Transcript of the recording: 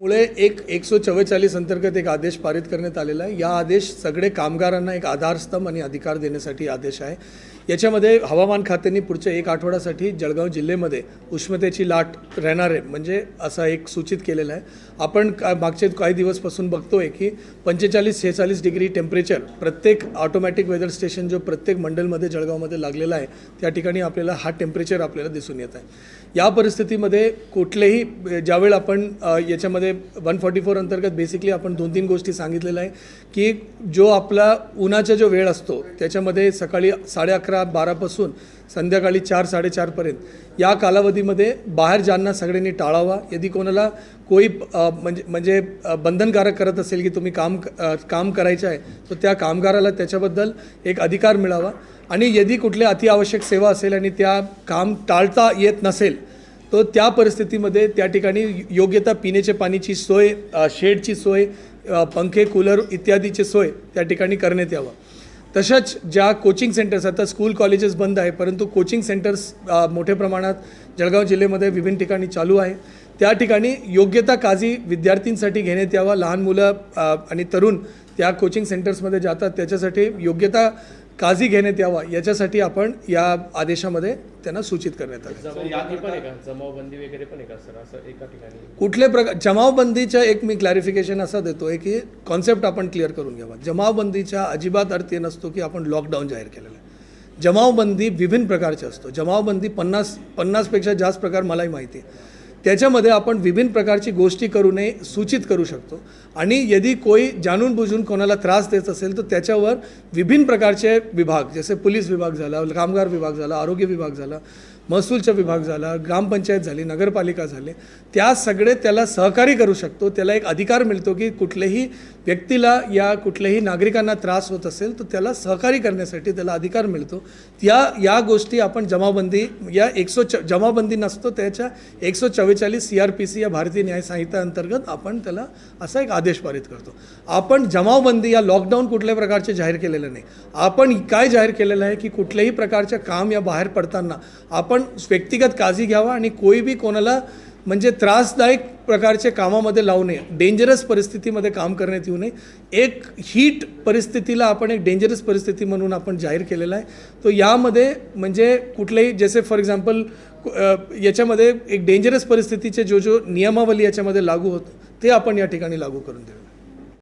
मुळे एक एकशे चव्वेचाळीस अंतर्गत एक आदेश पारित करण्यात आलेला आहे. या आदेश सगळे कामगारांना एक आधारस्तंभ आणि अधिकार देण्यासाठी आदेश आहे. याच्यामध्ये हवामान खात्याने पुढच्या एक आठवड्यासाठी जळगाव जिल्ह्यामध्ये उष्णतेची लाट राहणार आहे. म्हणजे असा एक सूचित केलेला आहे. आपण का मागचे काही दिवसपासून बघतोय की पंचेचाळीस सेहेचाळीस डिग्री टेम्परेचर प्रत्येक ऑटोमॅटिक वेदर स्टेशन जो प्रत्येक मंडलमध्ये जळगावमध्ये लागलेला आहे त्या ठिकाणी आपल्याला हा टेम्परेचर आपल्याला दिसून येत आहे. या परिस्थितीमध्ये कुठलेही ज्यावेळी आपण याच्यामध्ये वन फॉर्टी फोर अंतर्गत बेसिकली आपण दोन तीन गोष्टी सांगितलेल्या आहे की जो आपला उन्हाचा जो वेळ असतो त्याच्यामध्ये सकाळी साडे अकरा बारापासून संध्याकाळी चार साडेचारपर्यंत या कालावधीमध्ये बाहेर जाणं सगळ्यांनी टाळावा. यदि कोणाला कोई म्हणजे म्हणजे बंधनकारक करत असेल की तुम्ही काम काम करायचं आहे तर त्या कामगाराला त्याच्याबद्दल एक अधिकार मिळावा. आणि यदि कुठल्या अतिआवश्यक सेवा असेल आणि त्या काम टाळता येत नसेल तो त्या परिस्थितीमध्ये त्या ठिकाणी योग्यता पिण्याच्या पाण्याची सोय शेडची सोय पंखे कूलर इत्यादीची सोय त्या ठिकाणी करण्यात यावं. तशाच ज्या कोचिंग सेंटर्स आता स्कूल कॉलेजेस बंद आहे परंतु कोचिंग सेंटर्स मोठ्या प्रमाणात जळगाव जिल्ह्यामध्ये विभिन्न ठिकाणी चालू आहे. त्या ठिकाणी योग्यता काळजी विद्यार्थींसाठी घेण्यात यावा. लहान मुलं आणि तरुण त्या कोचिंग सेंटर्समध्ये जातात. त्याच्यासाठी योग्यता काळजी घेण्यात यावा याच्यासाठी आपण या आदेशामध्ये त्यांना सूचित करण्यात आलं. जमावबंदी पण आहे का? जमावबंदी वगैरे पण आहे का सर? असं एका ठिकाणी. कुठले प्रकार जमावबंदीच्या एक मी क्लॅरिफिकेशन असं देतोय की कॉन्सेप्ट आपण क्लिअर करून घ्यावा. जमावबंदीच्या अजिबात अर्थ हे नसतो की आपण लॉकडाऊन जाहीर केलेलं आहे. जमावबंदी विभिन्न प्रकारचे असतो. जमावबंदी पन्नास पन्नासपेक्षा जास्त प्रकार मलाही माहिती आहे. त्याच्यामध्ये आपण विभिन्न प्रकारची गोष्टी करू नये सूचित करू शकतो. आणि यदि कोई जाणून बुजून कोणाला त्रास देत असेल तर त्याच्यावर विभिन्न प्रकारचे विभाग जसे पोलीस विभाग झाला कामगार विभाग झाला आरोग्य विभाग झाला महसूलचा विभाग झाला ग्रामपंचायत झाली नगरपालिका झाली त्या सगळे त्याला सहकारी करू शकतो. त्याला एक अधिकार मिळतो की कुठल्याही व्यक्तीला या कुठल्याही नागरिकांना त्रास होत असेल तर त्याला सहकारी करण्यासाठी त्याला अधिकार मिळतो. त्या या गोष्टी आपण जमाबंदी या एकसो च जमाबंदी नसतो त्याच्या एकशे चव्वेचाळीस सी आर पी सी या भारतीय न्याय संहिता अंतर्गत आपण त्याला असा एक आदेश पारित करतो. आपण जमावबंदी या लॉकडाऊन कुठल्याही प्रकारचे जाहीर केलेलं नाही. आपण काय जाहीर केलेलं आहे की कुठल्याही प्रकारच्या काम या बाहेर पडताना आपण व्यक्तिगत काळजी घ्यावा आणि कोई बी कोणाला म्हणजे त्रासदायक प्रकारचे कामामध्ये लावू नये. डेंजरस परिस्थितीमध्ये काम करण्यात येऊ नये. एक हीट परिस्थितीला आपण एक डेंजरस परिस्थिती म्हणून आपण जाहीर केलेला आहे. तो यामध्ये म्हणजे कुठलेही जसे फॉर एक्झाम्पल याच्यामध्ये एक डेंजरस परिस्थितीचे जो जो नियमावली याच्यामध्ये लागू होतं ते आपण या ठिकाणी लागू करून देऊ.